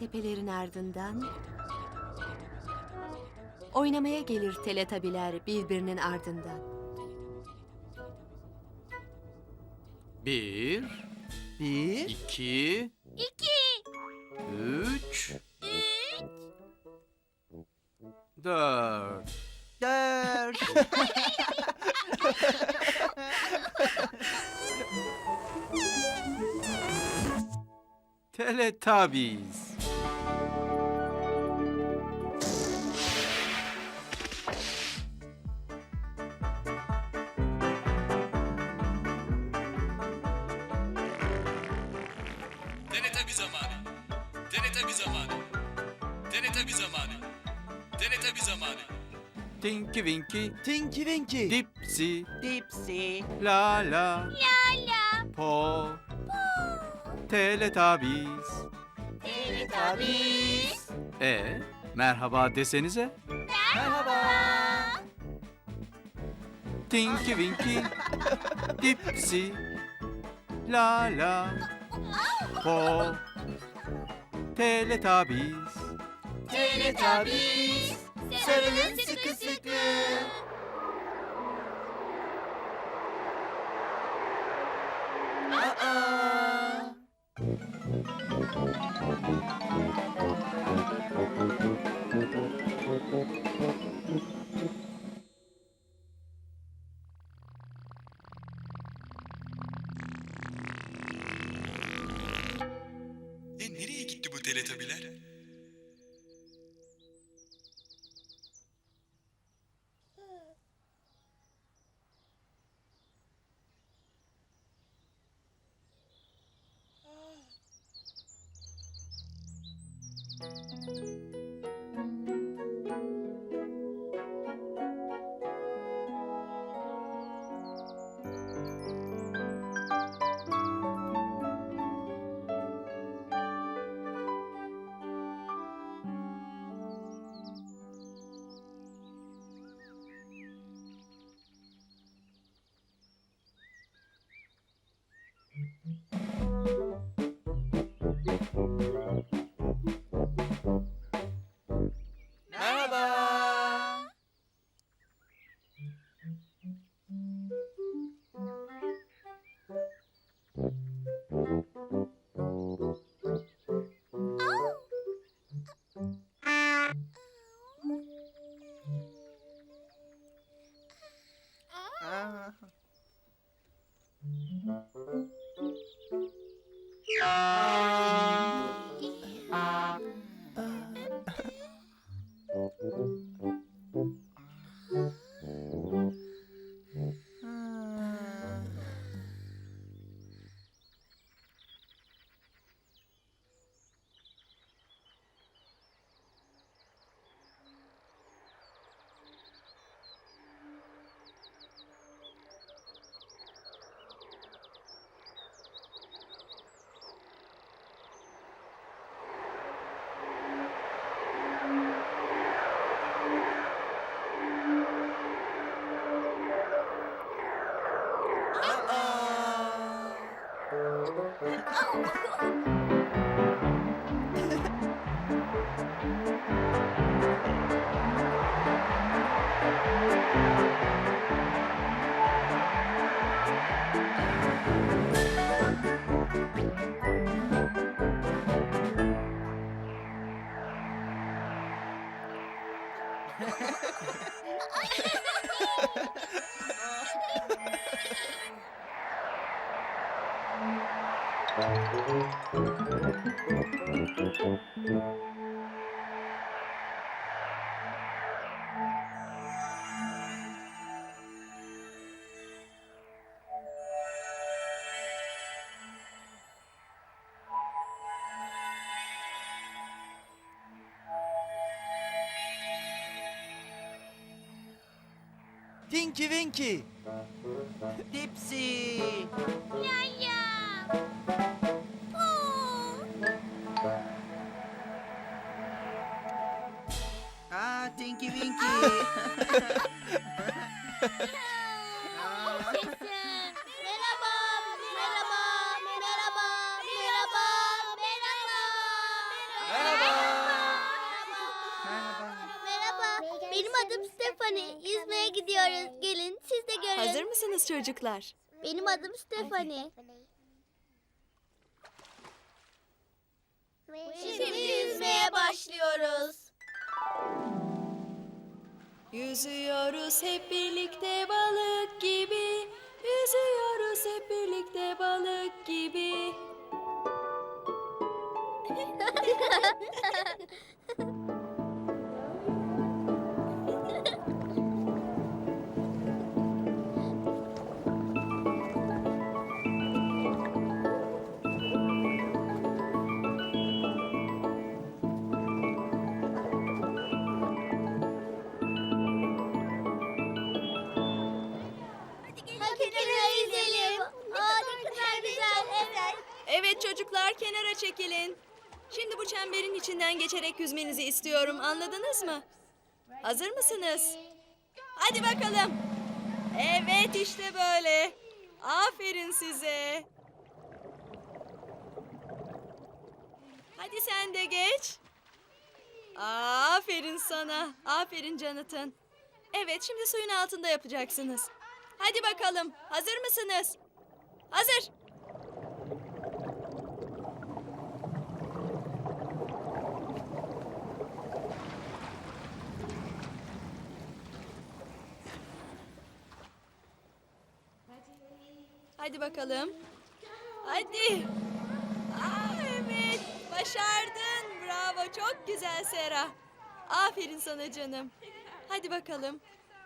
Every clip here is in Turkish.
Tepelerin ardından oynamaya gelir teletabiler birbirinin ardından. Bir, Bir, iki, İki, üç, üç, dört. dört. Teletubbies. Tinky Winky, Tinky Winky. Dipsy, Dipsy. La La, la Po, Teletubbies. Teletubbies. E, merhaba desenize. Merhaba. Tinky Winky, Dipsy, La La, Po, Teletubbies. Teletubbies. Sarılın sıkı. Aa. E nereye gitti bu teletabiler? Mm-hmm. 我 Tinky Winky. Dipsy. La çocuklar? Benim adım Stephanie. Şimdi yüzmeye başlıyoruz. Yüzüyoruz hep birlikte balık gibi. Yüzüyoruz hep birlikte balık gibi. içinden geçerek yüzmenizi istiyorum. Anladınız mı? Hazır mısınız? Hadi bakalım. Evet işte böyle. Aferin size. Hadi sen de geç. Aferin sana. Aferin Jonathan. Evet şimdi suyun altında yapacaksınız. Hadi bakalım. Hazır mısınız? Hazır. Hadi bakalım. Hadi. Aa, evet. Başardın. Bravo. Çok güzel Sera. Aferin sana canım. Hadi bakalım.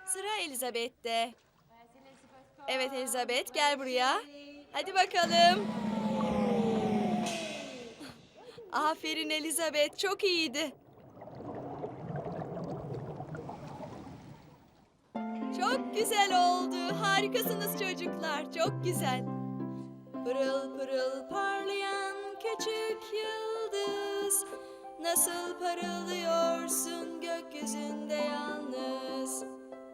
Sıra Elizabeth'te. Evet Elizabeth gel buraya. Hadi bakalım. Aferin Elizabeth. Çok iyiydi. Çok güzel oldu. Harikasınız çocuklar. Çok güzel. Pırıl pırıl parlayan küçük yıldız. Nasıl parıldıyorsun gökyüzünde yalnız.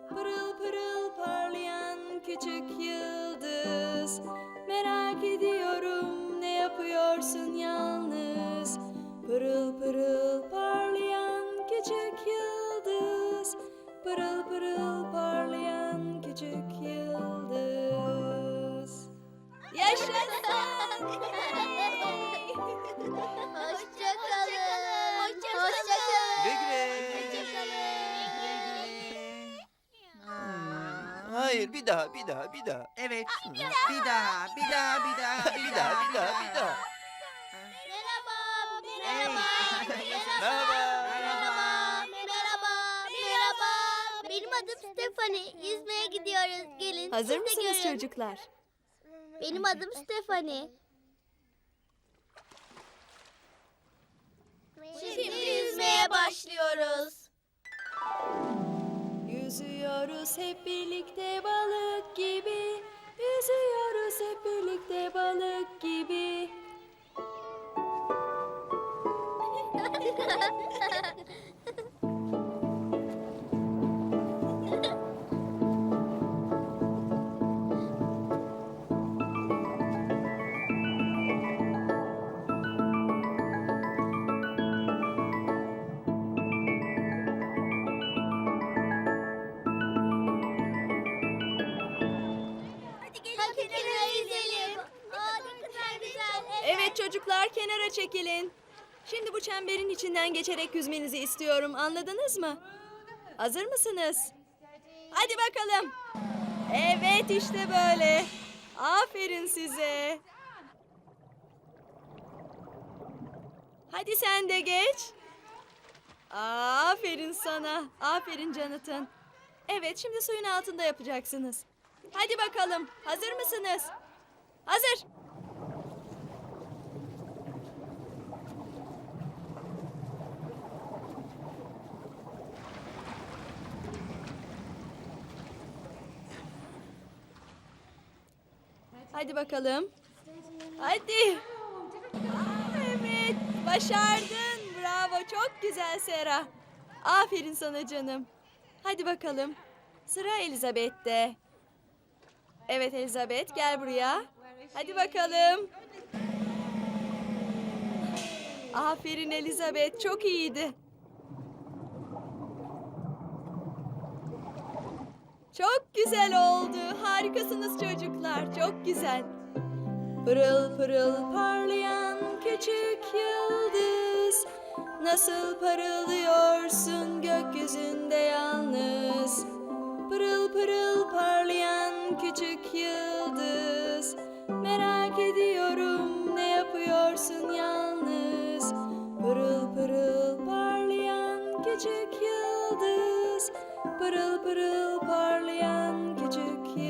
Pırıl pırıl parlayan küçük yıldız. Merak ediyorum ne yapıyorsun yalnız. Pırıl pırıl parlayan Pırıl pırıl parlayan küçük yıldız. Yaşasın! Hoşçakalın. Hoşçakalın. Güle güle. Hayır bir daha bir daha bir daha. Evet. Bir daha, bir daha, bir daha, bir daha, Bir daha Stephanie. Yüzmeye gidiyoruz. Gelin. Hazır siz de mısınız görün. çocuklar? Benim adım Stephanie. Şimdi yüzmeye başlıyoruz. Yüzüyoruz hep birlikte balık gibi. Yüzüyoruz hep birlikte balık gibi. çekilin. Şimdi bu çemberin içinden geçerek yüzmenizi istiyorum. Anladınız mı? Hazır mısınız? Hadi bakalım. Evet işte böyle. Aferin size. Hadi sen de geç. Aferin sana. Aferin Jonathan. Evet şimdi suyun altında yapacaksınız. Hadi bakalım. Hazır mısınız? Hazır. Hadi bakalım. Hadi. Evet, başardın. Bravo, çok güzel Sera. Aferin sana canım. Hadi bakalım. Sıra Elizabeth'te. Evet Elizabeth, gel buraya. Hadi bakalım. Aferin Elizabeth, çok iyiydi. Çok güzel oldu. Harikasınız çocuklar. Çok güzel. Pırıl pırıl parlayan küçük yıldız. Nasıl parıldıyorsun gökyüzünde yalnız. Pırıl pırıl parlayan küçük yıldız. Merak ediyorum ne yapıyorsun yalnız. Pırıl pırıl parlayan küçük yıldız. Pırıl pırıl parlayan küçük yıldız.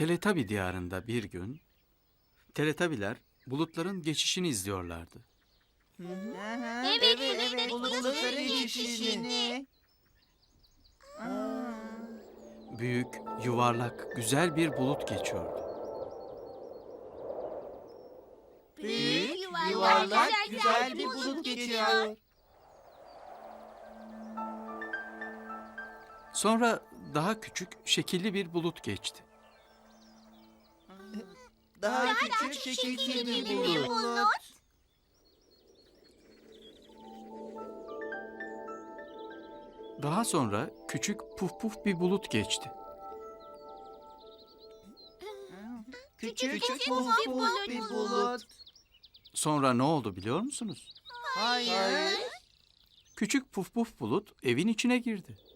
Teletabi diyarında bir gün Teletabiler bulutların geçişini izliyorlardı. Aha, Evet, evet, evet, bulutların bulutların geçişini. Aa, Büyük, yuvarlak, güzel bir bulut geçiyordu. Büyük, yuvarlak, güzel bir bulut geçiyor. Sonra daha küçük, şekilli bir bulut geçti. Daha küçük, şekilli bir bulut. Daha sonra küçük puf puf bir bulut geçti. Küçük, puf puf bir bulut. Sonra ne oldu biliyor musunuz? Hayır. Küçük puf puf bulut evin içine girdi.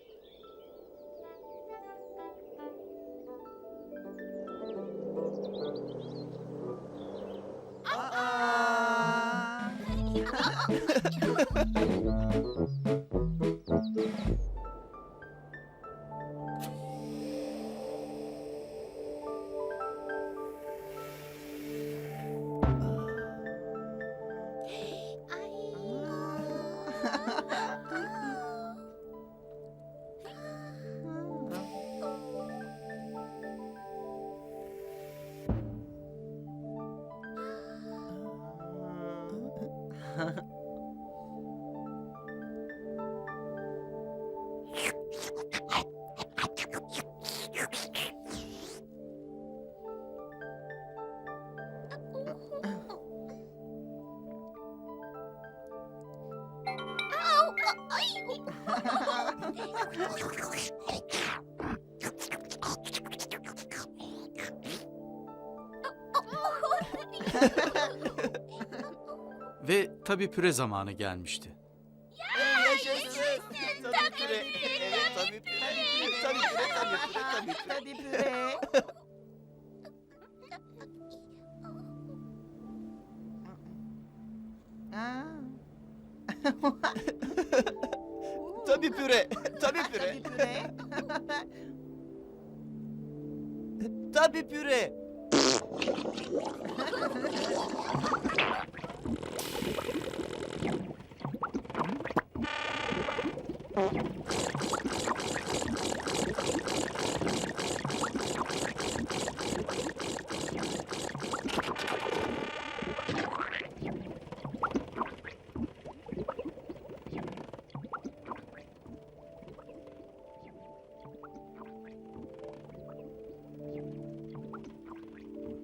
Ve tabii püre zamanı gelmişti. Yaşasın. Tabii püre. Evet tabii püre. Tabii püre, tabii püre, tabii püre. Tabii püre. Aa. Tabii püre. Tabii püre. Tabii püre. Tabii püre.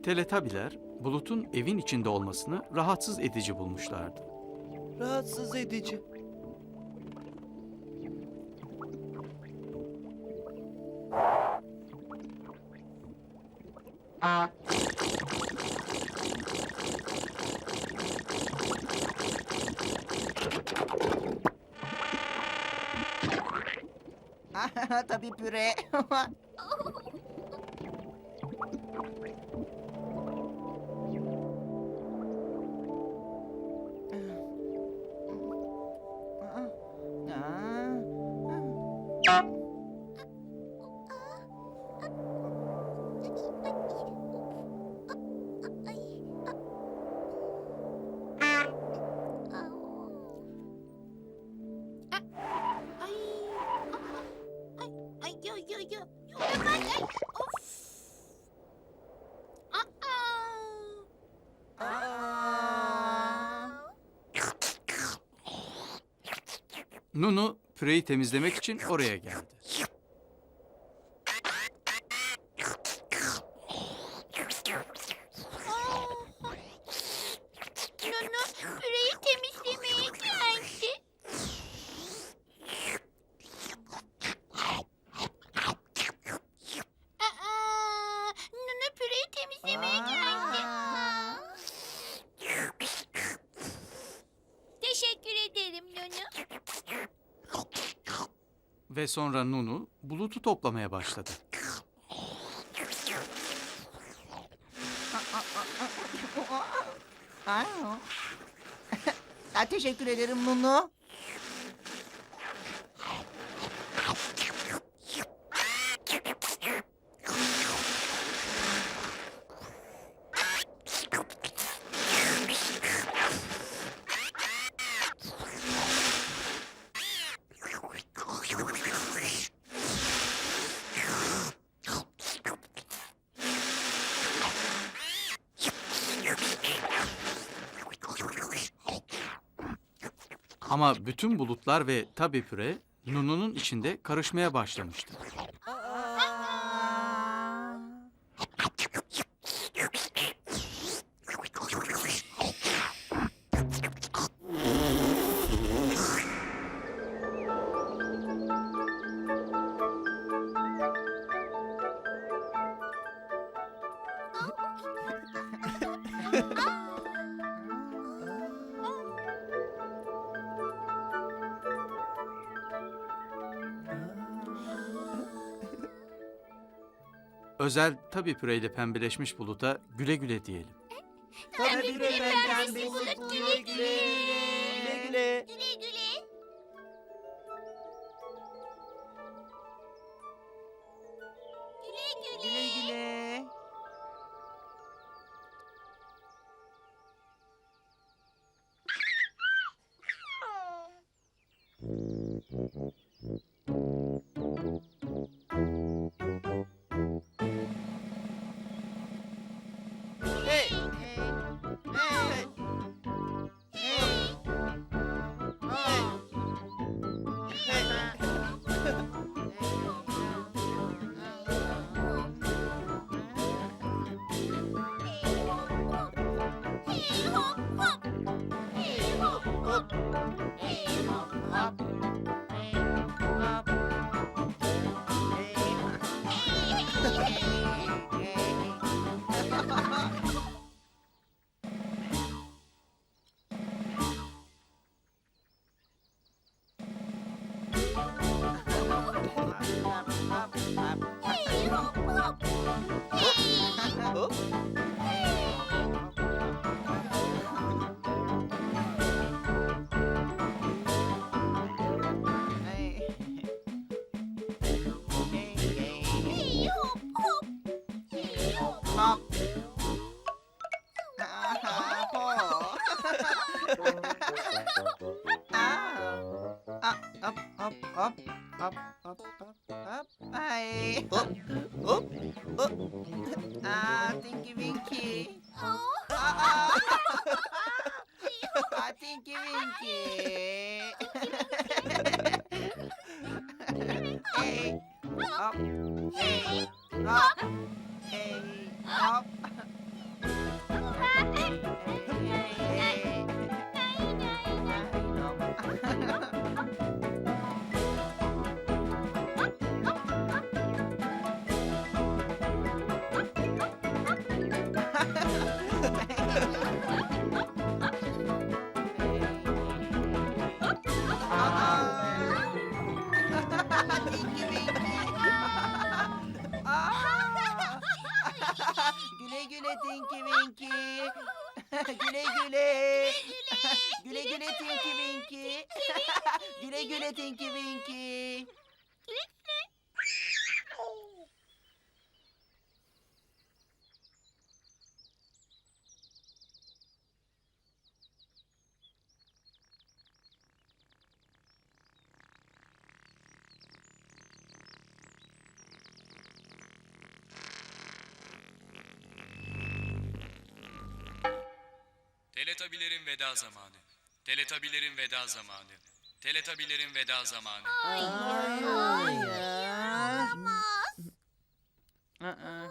Teletabiler, Bulut'un evin içinde olmasını rahatsız edici bulmuşlardı. Rahatsız edici. 啊。Nunu püreyi temizlemek için oraya geldi. Nunu püreyi temizlemeye geldi. Aa, Nunu püreyi temizlemeye geldi. Teşekkür ederim Nunu. Ve sonra Nunu bulutu toplamaya başladı. Aa. Teşekkür ederim Nunu. Ama bütün bulutlar ve tabi püre Nunu'nun içinde karışmaya başlamıştı. Özel tabi püreyle pembeleşmiş buluta güle güle diyelim. Tabii püre pembesi pembesi bulut. Güle güle. Güle güle. ครับครับ güle Tinky Winky. Teletabilerin veda zamanı. Teletabilerin veda zamanı. Teletabilerin veda zamanı. Hayır. Aa.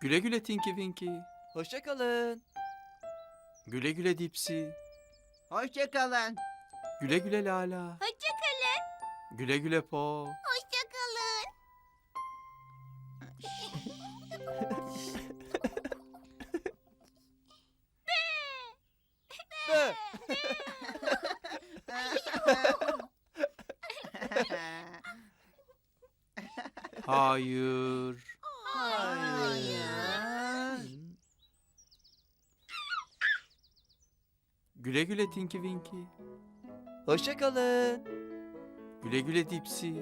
Güle güle Tinky Winky. Hoşça kalın. Güle güle Dipsy. Hoşça kalın. Güle güle Lala. Hoşçakalın. Güle güle Po. Hayır. Hayır. Güle güle Tinky Winky. Hoşça kalın. Güle güle Dipsy.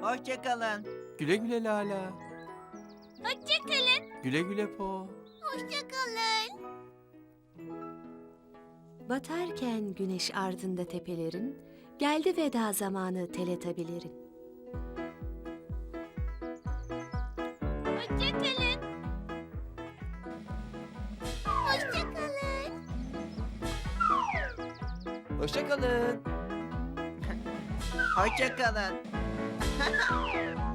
Hoşça kalın. Güle güle Lala. Hoşçakalın. Güle güle Po. Hoşçakalın. Batarken güneş ardında tepelerin, geldi veda zamanı teletabilerin. Hoşça kalın. Hoşça kalın. Hoşçakalın.